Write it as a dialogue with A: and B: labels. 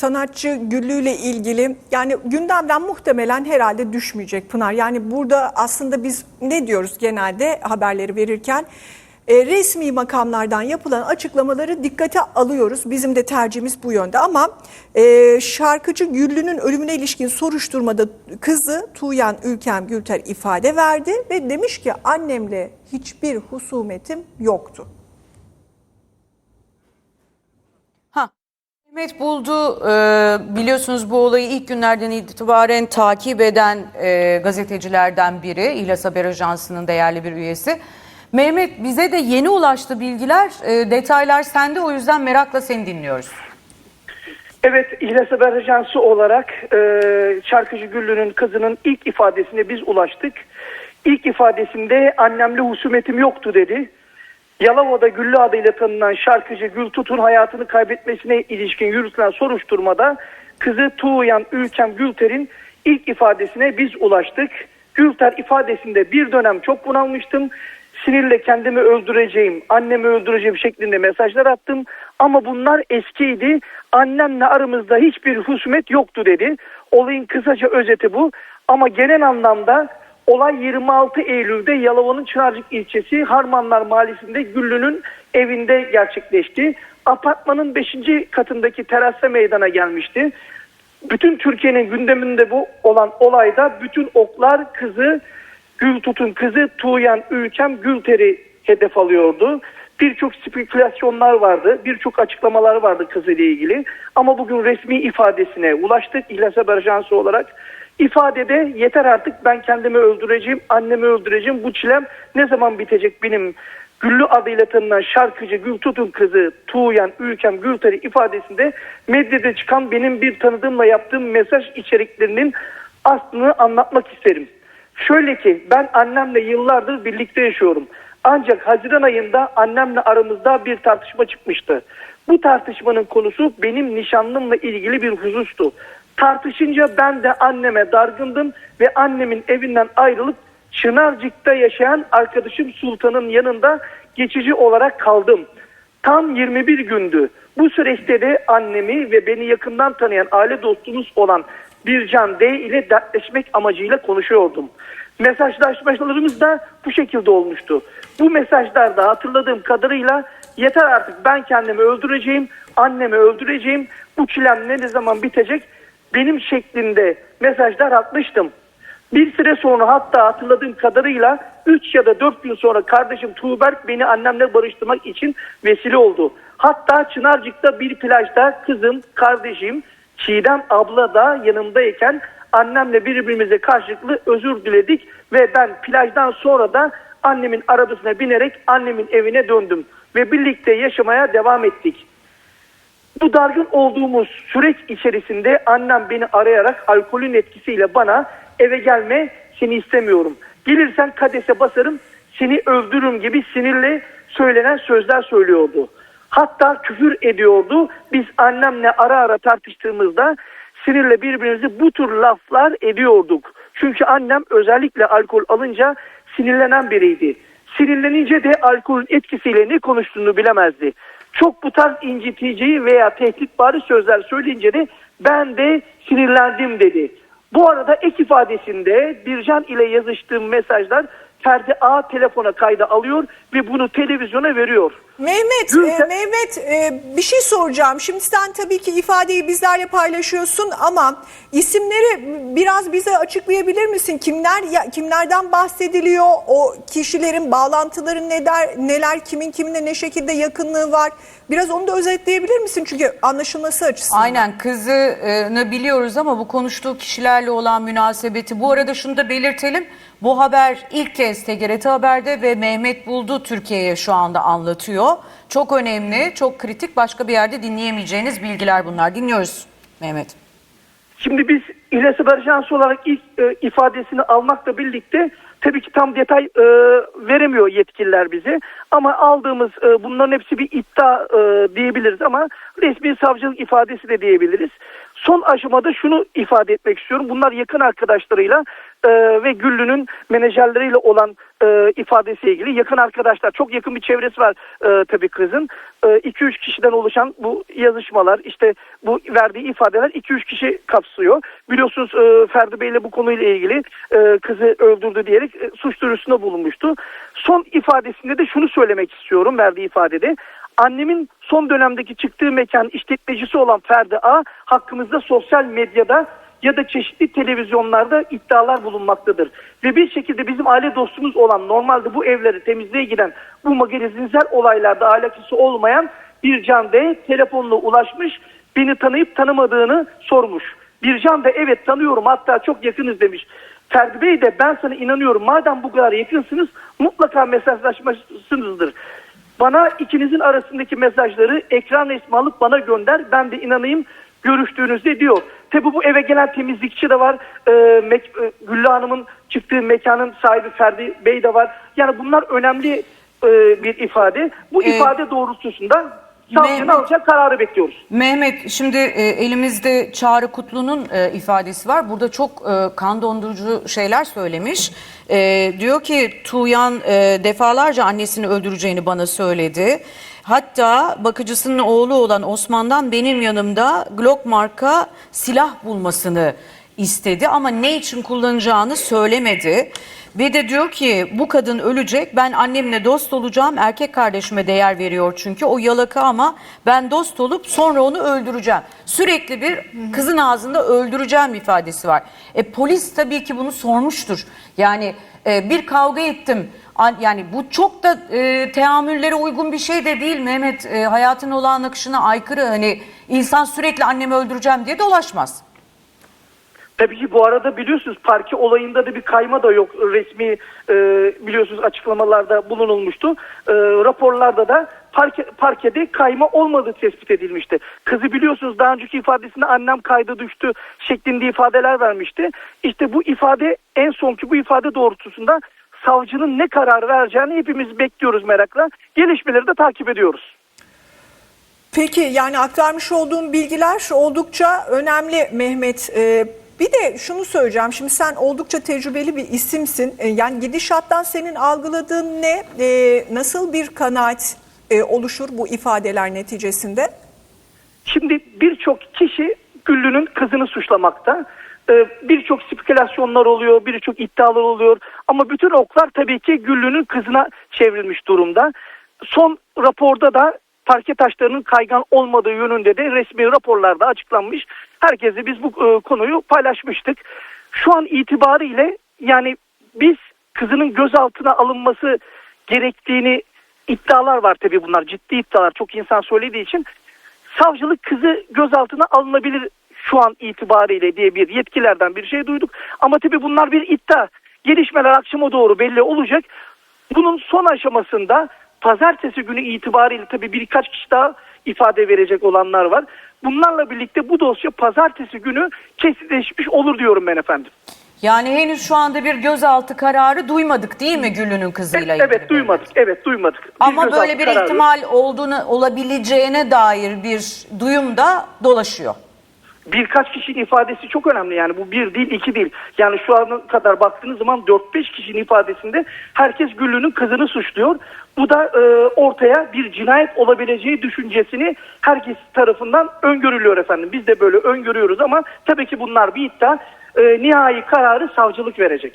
A: sanatçı Güllü ile ilgili yani gündemden muhtemelen herhalde düşmeyecek Pınar. Yani burada aslında biz ne diyoruz genelde haberleri verirken E, resmi makamlardan yapılan açıklamaları dikkate alıyoruz. Bizim de tercihimiz bu yönde ama e, şarkıcı Güllü'nün ölümüne ilişkin soruşturmada kızı Tuğyan Ülkem Gülter ifade verdi ve demiş ki annemle hiçbir husumetim yoktu.
B: Mehmet Buldu e, biliyorsunuz bu olayı ilk günlerden itibaren takip eden e, gazetecilerden biri. İhlas Haber Ajansı'nın değerli bir üyesi. Mehmet bize de yeni ulaştı bilgiler, e, detaylar sende o yüzden merakla seni dinliyoruz.
C: Evet, İhlas Haber Ajansı olarak e, şarkıcı Güllü'nün kızının ilk ifadesine biz ulaştık. İlk ifadesinde annemle husumetim yoktu dedi. Yalova'da Güllü adıyla tanınan şarkıcı Gül Tut'un hayatını kaybetmesine ilişkin yürütülen soruşturmada kızı Tuğyan Ülkem Gülter'in ilk ifadesine biz ulaştık. Gülter ifadesinde bir dönem çok bunalmıştım. Sinirle kendimi öldüreceğim, annemi öldüreceğim şeklinde mesajlar attım. Ama bunlar eskiydi. Annemle aramızda hiçbir husumet yoktu dedi. Olayın kısaca özeti bu. Ama genel anlamda olay 26 Eylül'de Yalova'nın Çınarcık ilçesi Harmanlar Mahallesi'nde Güllü'nün evinde gerçekleşti. Apartmanın 5. katındaki terasta meydana gelmişti. Bütün Türkiye'nin gündeminde bu olan olayda bütün oklar kızı Gültut'un kızı Tuğyan Ülkem Gülter'i hedef alıyordu. Birçok spekülasyonlar vardı, birçok açıklamalar vardı kızıyla ilgili. Ama bugün resmi ifadesine ulaştık İhlas Haber Ajansı olarak. İfadede yeter artık ben kendimi öldüreceğim, annemi öldüreceğim. Bu çilem ne zaman bitecek benim Güllü adıyla tanınan şarkıcı Gültut'un kızı Tuğyan Ülkem Gülter'i ifadesinde medyada çıkan benim bir tanıdığımla yaptığım mesaj içeriklerinin aslını anlatmak isterim. Şöyle ki ben annemle yıllardır birlikte yaşıyorum. Ancak Haziran ayında annemle aramızda bir tartışma çıkmıştı. Bu tartışmanın konusu benim nişanlımla ilgili bir husustu. Tartışınca ben de anneme dargındım ve annemin evinden ayrılıp Çınarcık'ta yaşayan arkadaşım Sultan'ın yanında geçici olarak kaldım. Tam 21 gündü. Bu süreçte de annemi ve beni yakından tanıyan aile dostumuz olan Bircan D ile dertleşmek amacıyla konuşuyordum. Mesajlaşmalarımız da bu şekilde olmuştu. Bu mesajlarda hatırladığım kadarıyla yeter artık ben kendimi öldüreceğim, annemi öldüreceğim, bu çilem ne zaman bitecek benim şeklinde mesajlar atmıştım. Bir süre sonra hatta hatırladığım kadarıyla 3 ya da 4 gün sonra kardeşim Tuğberk beni annemle barıştırmak için vesile oldu. Hatta Çınarcık'ta bir plajda kızım, kardeşim Çiğdem abla da yanımdayken annemle birbirimize karşılıklı özür diledik ve ben plajdan sonra da annemin arabasına binerek annemin evine döndüm ve birlikte yaşamaya devam ettik. Bu dargın olduğumuz süreç içerisinde annem beni arayarak alkolün etkisiyle bana eve gelme seni istemiyorum. Gelirsen kadese basarım seni öldürürüm gibi sinirle söylenen sözler söylüyordu. Hatta küfür ediyordu. Biz annemle ara ara tartıştığımızda sinirle birbirimizi bu tür laflar ediyorduk. Çünkü annem özellikle alkol alınca sinirlenen biriydi. Sinirlenince de alkolün etkisiyle ne konuştuğunu bilemezdi. Çok bu tarz incitici veya tehditvari sözler söyleyince de ben de sinirlendim dedi. Bu arada ek ifadesinde Bircan ile yazıştığım mesajlar Ferdi A telefona kayda alıyor ve bunu televizyona veriyor.
A: Mehmet,
C: Gülten-
A: e, Mehmet e, bir şey soracağım. Şimdi sen tabii ki ifadeyi bizlerle paylaşıyorsun ama isimleri biraz bize açıklayabilir misin? Kimler ya, kimlerden bahsediliyor? O kişilerin bağlantıları neler, neler kimin kiminle ne şekilde yakınlığı var? Biraz onu da özetleyebilir misin? Çünkü anlaşılması açısından.
B: Aynen kızını biliyoruz ama bu konuştuğu kişilerle olan münasebeti. Bu arada şunu da belirtelim. Bu haber ilk kez TGRT Haber'de ve Mehmet Buldu Türkiye'ye şu anda anlatıyor. Çok önemli, çok kritik başka bir yerde dinleyemeyeceğiniz bilgiler bunlar. Dinliyoruz Mehmet.
C: Şimdi biz İhlas Haber Ajansı olarak ilk e, ifadesini almakla birlikte tabii ki tam detay e, veremiyor yetkililer bize. Ama aldığımız e, bunların hepsi bir iddia e, diyebiliriz ama resmi savcılık ifadesi de diyebiliriz. Son aşamada şunu ifade etmek istiyorum. Bunlar yakın arkadaşlarıyla e, ve Güllü'nün menajerleriyle olan e, ifadesiyle ilgili yakın arkadaşlar çok yakın bir çevresi var e, tabii kızın. 2-3 kişiden oluşan bu yazışmalar işte bu verdiği ifadeler 2-3 kişi kapsıyor. Biliyorsunuz e, Ferdi Bey ile bu konuyla ilgili e, kızı öldürdü diyerek e, suç duyurusunda bulunmuştu. Son ifadesinde de şunu söylemek istiyorum verdiği ifadede. Annemin son dönemdeki çıktığı mekan işletmecisi olan Ferdi A hakkımızda sosyal medyada ya da çeşitli televizyonlarda iddialar bulunmaktadır. Ve bir şekilde bizim aile dostumuz olan normalde bu evleri temizliğe giden bu magazinsel olaylarda alakası olmayan bir can D telefonla ulaşmış beni tanıyıp tanımadığını sormuş. Bir can da evet tanıyorum hatta çok yakınız demiş. Ferdi Bey de ben sana inanıyorum madem bu kadar yakınsınız mutlaka mesajlaşmışsınızdır. Bana ikinizin arasındaki mesajları ekran resmi alıp bana gönder. Ben de inanayım görüştüğünüzde diyor. Tabi bu eve gelen temizlikçi de var. Mek- e, Güllü Hanım'ın çıktığı mekanın sahibi Ferdi Bey de var. Yani bunlar önemli e, bir ifade. Bu
B: Ee,
C: ifade doğrultusunda savcının
B: Mehmet-
C: alacak kararı bekliyoruz.
B: Mehmet şimdi e, elimizde Çağrı Kutlu'nun e, ifadesi var. Burada çok e, kan dondurucu şeyler söylemiş. E, diyor ki Tuğyan e, defalarca annesini öldüreceğini bana söyledi. Hatta bakıcısının oğlu olan Osman'dan benim yanımda Glock marka silah bulmasını istedi ama ne için kullanacağını söylemedi. Ve de diyor ki bu kadın ölecek ben annemle dost olacağım erkek kardeşime değer veriyor çünkü o yalaka ama ben dost olup sonra onu öldüreceğim. Sürekli bir kızın ağzında öldüreceğim ifadesi var. E, polis tabii ki bunu sormuştur. Yani e, bir kavga ettim An- yani bu çok da e, teamüllere uygun bir şey de değil Mehmet E, hayatın olağan akışına aykırı hani insan sürekli annemi öldüreceğim diye dolaşmaz.
C: Tabii ki bu arada biliyorsunuz parke olayında da bir kayma da yok. Resmi e, biliyorsunuz açıklamalarda bulunulmuştu. E, raporlarda da parke, parkede kayma olmadığı tespit edilmişti. Kızı biliyorsunuz daha önceki ifadesinde annem kayda düştü şeklinde ifadeler vermişti. İşte bu ifade en sonki bu ifade doğrultusunda savcının ne karar vereceğini hepimiz bekliyoruz merakla. Gelişmeleri de takip ediyoruz.
A: Peki yani aktarmış olduğum bilgiler oldukça önemli Mehmet. Ee, bir de şunu söyleyeceğim. Şimdi sen oldukça tecrübeli bir isimsin. Ee, yani gidişattan senin algıladığın ne? Ee, nasıl bir kanaat e, oluşur bu ifadeler neticesinde?
C: Şimdi birçok kişi Güllü'nün kızını suçlamakta. Birçok spekülasyonlar oluyor, birçok iddialar oluyor. Ama bütün oklar tabii ki Güllü'nün kızına çevrilmiş durumda. Son raporda da parke taşlarının kaygan olmadığı yönünde de resmi raporlarda açıklanmış. Herkese biz bu e, konuyu paylaşmıştık. Şu an itibariyle yani biz kızının gözaltına alınması gerektiğini iddialar var tabii bunlar ciddi iddialar çok insan söylediği için savcılık kızı gözaltına alınabilir şu an itibariyle diye bir yetkilerden bir şey duyduk. Ama tabii bunlar bir iddia. Gelişmeler akşama doğru belli olacak. Bunun son aşamasında pazartesi günü itibariyle tabii birkaç kişi daha ifade verecek olanlar var. Bunlarla birlikte bu dosya pazartesi günü kesinleşmiş olur diyorum ben efendim.
B: Yani henüz şu anda bir gözaltı kararı duymadık değil mi Güllü'nün kızıyla ilgili?
C: Evet duymadık. Evet duymadık. Bir
B: Ama böyle bir
C: kararı.
B: ihtimal olduğunu olabileceğine dair bir duyum da dolaşıyor.
C: Birkaç kişinin ifadesi çok önemli yani bu bir değil iki değil. Yani şu ana kadar baktığınız zaman 4-5 kişinin ifadesinde herkes Güllü'nün kızını suçluyor. Bu da e, ortaya bir cinayet olabileceği düşüncesini herkes tarafından öngörülüyor efendim. Biz de böyle öngörüyoruz ama tabii ki bunlar bir iddia. E, nihai kararı savcılık verecek.